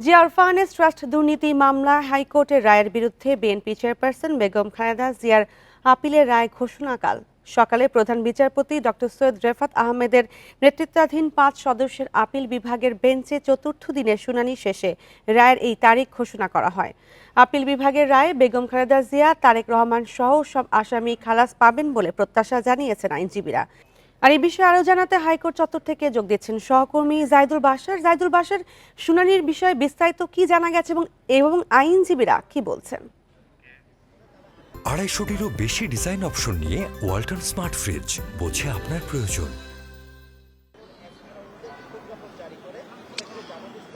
জি আরফানেস trust দুর্নীতি মামলা হাইকোর্টের রায়ের বিরুদ্ধে বিএনপি চেয়ারপারসন বেগম খালেদা জিয়ার আপিলের রায় ঘোষণাকাল। সকালে প্রধান বিচারপতি ডক্টর সৈয়দ রেফাত আহমেদের নেতৃত্বাধীন পাঁচ সদস্যের আপিল বিভাগের বেঞ্চে চতুর্থ দিনের শুনানি শেষে রায়ের এই তারিখ ঘোষণা করা হয়। আপিল বিভাগের রায়ে বেগম খালেদা জিয়া, তারেক রহমান সহ সব আসামি খালাস পাবেন বলে প্রত্যাশা জানিয়েছেন আইনজীবীরা। আর এই বিষয়ে আরও জানাতে হাইকোর্ট চত্বর থেকে যোগ দিচ্ছেন সহকর্মী জাইদুল বাসার জাইদুল বাসার শুনানির বিষয়ে বিস্তারিত কি জানা গেছে এবং এবং আইনজীবীরা কি বলছেন? আড়াইশোটিরও বেশি ডিজাইন অপশন নিয়ে ওয়াল্টন স্মার্ট ফ্রিজ বোঝে আপনার প্রয়োজন।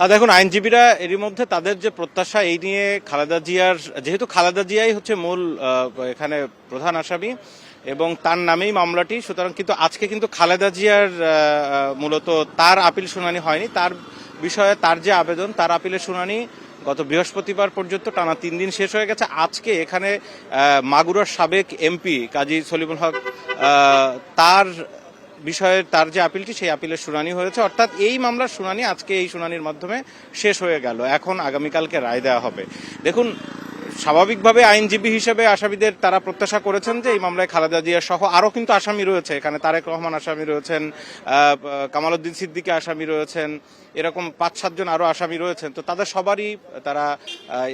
আর দেখুন আইনজীবীরা এরই মধ্যে তাদের যে প্রত্যাশা এই নিয়ে খালেদা জিয়ার যেহেতু খালেদা জিয়াই হচ্ছে মূল এখানে প্রধান আসামি এবং তার নামেই মামলাটি, সুতরাং কিন্তু আজকে কিন্তু খালেদা জিয়ার মূলত তার আপিল শুনানি হয়নি। তার বিষয়ে তার যে আবেদন, তার আপিলের শুনানি গত বৃহস্পতিবার পর্যন্ত টানা তিন দিন শেষ হয়ে গেছে। আজকে এখানে মাগুরার সাবেক এমপি কাজী সলিমুল হক তার বিষয়ে তার যে আপিলটি, সেই আপিলের শুনানি হয়েছে। অর্থাৎ এই মামলার শুনানি আজকে এই শুনানির মাধ্যমে শেষ হয়ে গেল। এখন আগামীকালকে রায় দেওয়া হবে। দেখুন স্বাভাবিকভাবে আইনজীবী হিসেবে আসামিদের তারা প্রত্যাশা করেছেন যে এই মামলায় খালেদা জিয়া সহ আরও কিন্তু আসামি রয়েছে। এখানে তারেক রহমান আসামি রয়েছেন কামালউদ্দিন সিদ্দিকী আসামি রয়েছেন, এরকম পাঁচ সাতজন আরও আসামি রয়েছেন। তো তাদের সবারই তারা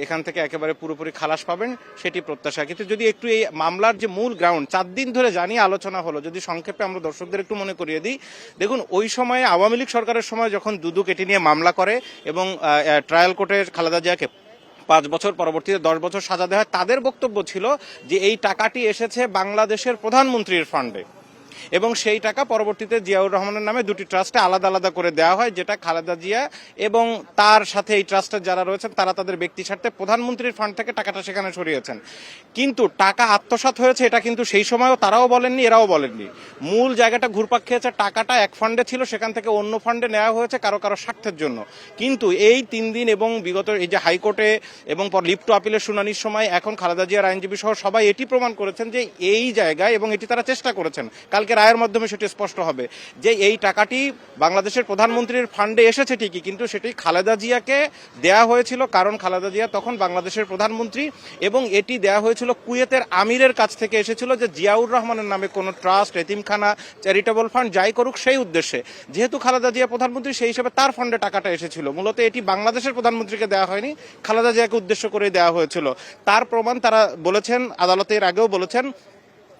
এখান থেকে একেবারে পুরোপুরি খালাস পাবেন, সেটি প্রত্যাশা। কিন্তু যদি একটু এই মামলার যে মূল গ্রাউন্ড চার দিন ধরে জানিয়ে আলোচনা হলো, যদি সংক্ষেপে আমরা দর্শকদের একটু মনে করিয়ে দিই, দেখুন, ওই সময়ে আওয়ামী লীগ সরকারের সময় যখন দুদুক এটি নিয়ে মামলা করে এবং ট্রায়াল কোর্টে খালেদা জিয়াকে পাঁচ বছর পরবর্তীতে দশ বছর সাজা দেওয়া হয় তাদের বক্তব্য ছিল যে, এই টাকাটি এসেছে বাংলাদেশের প্রধানমন্ত্রীর ফান্ডে এবং সেই টাকা পরবর্তীতে জিয়াউর রহমানের নামে দুটি ট্রাস্টে আলাদা আলাদা করে দেওয়া হয়, যেটা খালেদা জিয়া এবং তার সাথে এই ট্রাস্টের যারা রয়েছেন, তারা তাদের ব্যক্তি স্বার্থে প্রধানমন্ত্রীর ফান্ড থেকে টাকাটা সেখানে সরিয়েছেন। কিন্তু টাকা আত্মসাৎ হয়েছে, এটা কিন্তু সেই সময়ও তারাও বলেননি, এরাও বলেননি। মূল জায়গাটা ঘুরপাক খেয়েছে, টাকাটা এক ফান্ডে ছিল, সেখান থেকে অন্য ফান্ডে নেওয়া হয়েছে কারও কারও স্বার্থের জন্য। কিন্তু এই তিন দিন এবং বিগত এই যে হাইকোর্টে এবং পর লিপ্ট আপিলের শুনানির সময় এখন খালেদা জিয়ার আইনজীবী সহ সবাই এটি প্রমাণ করেছেন যে এই জায়গায় এবং এটি তারা চেষ্টা করেছেন কালকে রায়ের মাধ্যমে সেটি স্পষ্ট হবে। যে এই টাকাটি বাংলাদেশের প্রধানমন্ত্রীর ফান্ডে এসেছে ঠিকই, কিন্তু সেটি খালেদা জিয়াকে দেয়া হয়েছিল কারণ খালেদা জিয়া তখন বাংলাদেশের প্রধানমন্ত্রী এবং এটি দেয়া হয়েছিল কুয়েতের আমিরের কাছ থেকে এসেছিল যে জিয়াউর রহমানের নামে কোনো ট্রাস্ট, এতিমখানা, চ্যারিটেবল ফান্ড যাই করুক সেই উদ্দেশ্যে। যেহেতু খালেদা জিয়া প্রধানমন্ত্রী, সেই হিসেবে তার ফান্ডে টাকাটা এসেছিল। মূলত এটি বাংলাদেশের প্রধানমন্ত্রীকে দেওয়া হয়নি, খালেদা জিয়াকে উদ্দেশ্য করে দেওয়া হয়েছিল। তার প্রমাণ তারা বলেছেন, আদালতের আগেও বলেছেন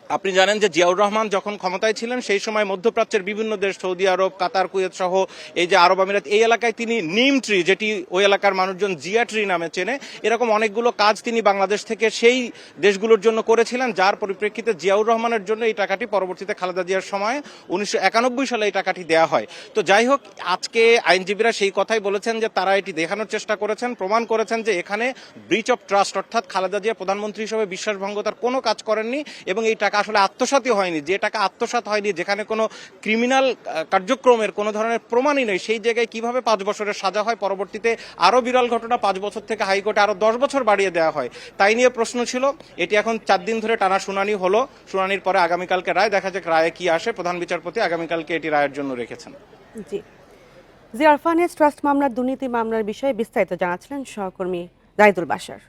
আপনি জানেন যে জিয়াউর রহমান যখন ক্ষমতায় ছিলেন, সেই সময় মধ্যপ্রাচ্যের বিভিন্ন দেশ, সৌদি আরব, কাতার, কুয়েত সহ এই যে আরব আমিরাত, এই এলাকায় তিনি নিম ট্রি যেটি ওই এলাকার মানুষজন জিয়া ট্রি নামে চেনে, এরকম অনেকগুলো কাজ তিনি বাংলাদেশ থেকে সেই দেশগুলোর জন্য করেছিলেন, যার পরিপ্রেক্ষিতে জিয়াউর রহমানের জন্য এই টাকাটি পরবর্তীতে খালেদা জিয়ার সময় উনিশশো একানব্বই সালে এই টাকাটি দেওয়া হয়। তো যাই হোক, আজকে আইনজীবীরা সেই কথাই বলেছেন যে তারা এটি দেখানোর চেষ্টা করেছেন, প্রমাণ করেছেন যে এখানে ব্রিচ অফ ট্রাস্ট অর্থাৎ খালেদা জিয়া প্রধানমন্ত্রী হিসেবে বিশ্বাসভঙ্গতার কোনো কাজ করেননি এবং এই টাকা আসলে আত্মসাতই হয়নি, যে টাকা আত্মসাত হয়নি, যেখানে কোনো ক্রিমিনাল কার্যক্রমের কোনো ধরনের প্রমাণই নেই, সেই জায়গায় কীভাবে পাঁচ বছরের সাজা হয়? পরবর্তীতে আরও বিরল ঘটনা, পাঁচ বছর থেকে হাইকোর্টে আরও দশ বছর বাড়িয়ে দেওয়া হয়। তাই নিয়ে প্রশ্ন ছিল, এটি এখন চার দিন ধরে টানা শুনানি হলো, শুনানির পরে আগামীকালকে রায়, দেখা যাক রায়ে কি আসে। প্রধান বিচারপতি আগামীকালকে এটি রায়ের জন্য রেখেছেন। জি। জি আরফানেস ট্রাস্ট মামলার দুর্নীতি মামলার বিষয়ে বিস্তারিত জানাচ্ছিলেন সহকর্মী জাইদুল বাসার